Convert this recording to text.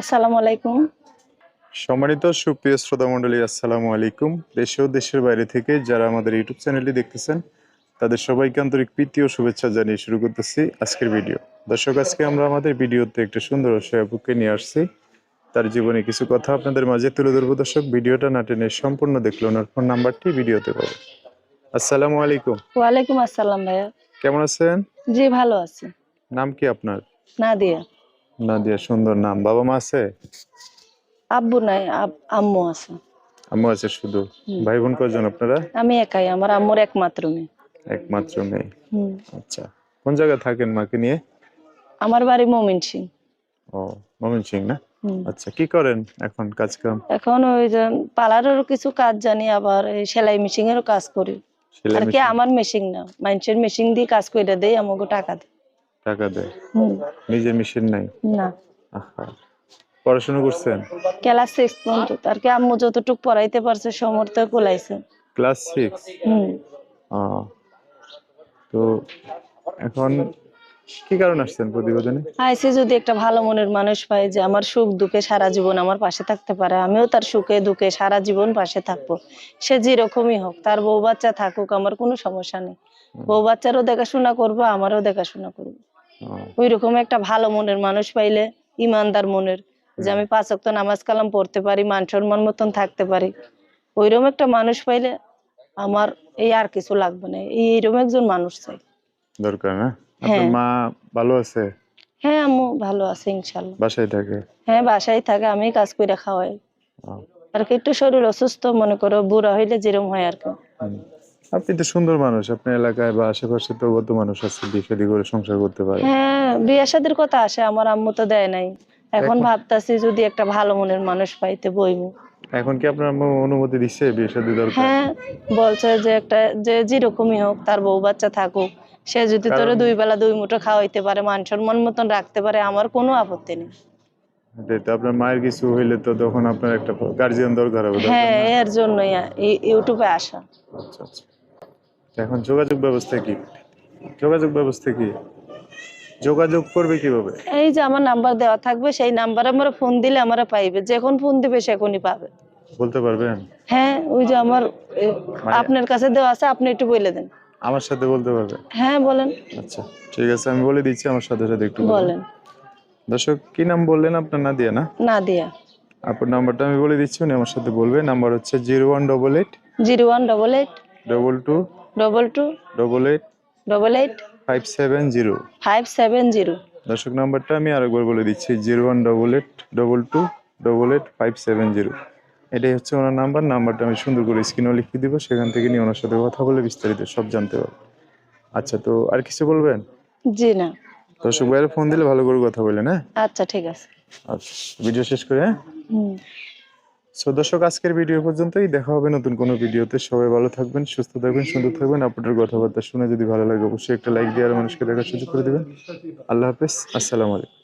আসসালামু আলাইকুম। সম্মানিত সুপ্রিয় শ্রোতা মণ্ডলী আসসালামু আলাইকুম। দেশে ও দেশের বাইরে থেকে যারা আমাদের ইউটিউব চ্যানেলটি দেখতেছেন তাদের সবাইকে আন্তরিক প্রীতি ও শুভেচ্ছা জানিয়ে শুরু করতেছি আজকের ভিডিও। দর্শক আজকে আমরা আমাদের ভিডিওতে একটা সুন্দর অসহায়পুকে নিয়ে আসছি। তার জীবনে কিছু কথা আপনাদের মাঝে তুলে ধরবো। দর্শক ভিডিওটা না টেনে সম্পূর্ণ দেখল ওনার ফোন নাম্বারটি ভিডিওতে পাবো আসসালামু আলাইকুম। ওয়ালাইকুম আসসালাম ভাইয়া। কেমন আছেন? জি ভালো আছি। নাম কি আপনার? নাদিয়া। নাদিয়া সুন্দর নাম। বাবা মা আছে? আব্বু নাই আম্মু আছে। আম্মু আছে শুধু। ভাই বোন কজন আপনারা? আমি একাই আমার আম্মুর একমাত্র মেয়ে। একমাত্র মেয়ে। আচ্ছা কোন জায়গায় থাকেন মাকে নিয়ে? আমার বাড়ি মমিন সিং। ও মমিন সিং না? আচ্ছা কি করেন এখন কাজ কাম এখন ওই যে পার্লারেরও কিছু কাজ জানি আবার সেলাই মেশিন এরও কাজ করি। আর কি আমার মেশিন না মানুষের মেশিন দিয়ে কাজ করে দেয় আমাকে টাকা দেয়। টাকা দেয়। নিজের মেশিন নাই? না। পড়াশোনা করছেন? ক্লাস সিক্স পর্যন্ত। আর কি আম্মু যতটুকু পড়াইতে পারছে সমর্থ কোলাইছে। ক্লাস সিক্স হুম। তো এখন কি কারণ আসছেন প্রতিবেদনে? আইসি যদি একটা ভালো মনের মানুষ পাই যে আমার সুখ দুঃখে সারা জীবন আমার পাশে থাকতে পারে আমিও তার সুখে দুঃখে সারা জীবন পাশে থাকব। সে যেরকমই হোক তার বউ বাচ্চা থাকুক আমার কোনো সমস্যা নেই। বউ বাচ্চারও দেখাশোনা করব আমারও দেখাশোনা করব। ওই রকম একটা ভালো মনের মানুষ পাইলে ইমানদার মনের যে আমি পাঁচ ওয়াক্ত নামাজ কালাম পড়তে পারি মান সম্মান মতন থাকতে পারি ওইরকম একটা মানুষ পাইলে আমার এই আর কিছু লাগবে না এইরকম একজন মানুষ চাই। দরকার না? আপনার হ্যাঁ। মা ভালো আছে? হ্যাঁ আম্মু ভালো আছে ইনশাল্লাহ বাসায় থাকে? হ্যাঁ বাসায় থাকে আমি কাজ করে খাওয়াই। আর কি একটু শরীর অসুস্থ মনে করো বুড়া হইলে যেরকম হয় আর কি। আপনি তো সুন্দর মানুষ। আপনার এলাকায় বা আশেপাশে তো কত মানুষ আছে বিয়ে শাদী করে সংসার করতে পারে। হ্যাঁ বিয়ে শাদির কথা আসে আমার আম্মু তো দেয় নাই। এখন ভাবতাছি যদি একটা ভালো মনের মানুষ পাইতে বইমু এখন কি আপনার আম্মু অনুমতি দিচ্ছে বিয়ে শাদী দরকার? হ্যাঁ বলছে যে একটা যে যেরকমই হোক তার বউ বাচ্চা থাকুক। সে যদি তোরে দুই বেলা দুই মুঠো খাওয়াইতে পারে মান সম্মান মতন রাখতে পারে আমার কোনো আপত্তি নেই। তো আপনার মায়ের কিছু হইলে তো তখন আপনার একটা গার্জিয়ান দরকার হবে হ্যাঁ এর জন্যই ইউটিউবে আসা। আচ্ছা আচ্ছা। এখন যোগাযোগ ব্যবস্থা কি? যোগাযোগ ব্যবস্থা কি? যোগাযোগ করবে কীভাবে? এই যে আমার নাম্বার দেওয়া থাকবে সেই নাম্বারে আমরা ফোন দিলে আমরা পাইবে। যখন ফোন দিবে সেখনই পাবে। বলতে পারবেন? হ্যাঁ ওই যে আমার মানে- আপনার কাছে দেওয়া আছে আপনি একটু বলে দেন। আমার সাথে বলতে পারবে? হ্যাঁ বলেন। আচ্ছা ঠিক আছে আমি বলে দিচ্ছি আমার সাথে সাথে একটু বলুন। দর্শক কি নাম বললেন আপনার? না দিয়ে না? না দিয়া আপনার নাম্বারটা আমি বলে দিচ্ছি উনি আমার সাথে বলবে। নাম্বার হচ্ছে zero one double eight. Zero one double eight. Double two. Double two. Double eight. Double eight. Five seven zero. Five seven zero. দর্শক নাম্বারটা আমি আরেকবার বলে দিচ্ছি zero one double eight double two double eight five seven zero. এটাই হচ্ছে ওনার number. নাম্বারটা আমি সুন্দর করে স্ক্রিনেও লিখে দিব সেখান থেকে নিয়ে ওনার সাথে কথা বলে বিস্তারিত সব জানতে পারব। আচ্ছা তো আর কিছু বলবেন? জি না। দর্শক ভাইয়ের ফোন দিলে ভালো করে কথা বলেন হ্যাঁ? আচ্ছা ঠিক আছে। আচ্ছা ভিডিও শেষ করে হ্যাঁ? হুম। সো দর্শক আজকের ভিডিও পর্যন্তই। দেখা হবে নতুন কোনো ভিডিওতে। সবাই ভালো থাকবেন সুস্থ থাকবেন সুন্দর থাকবেন। আপনাদের কথাবার্তা শুনে যদি ভালো লাগে অবশ্যই একটা লাইক দিয়ে আর মানুষকে দেখার সুযোগ করে দিবেন। আল্লাহ হাফেজ আসসালামু আলাইকুম।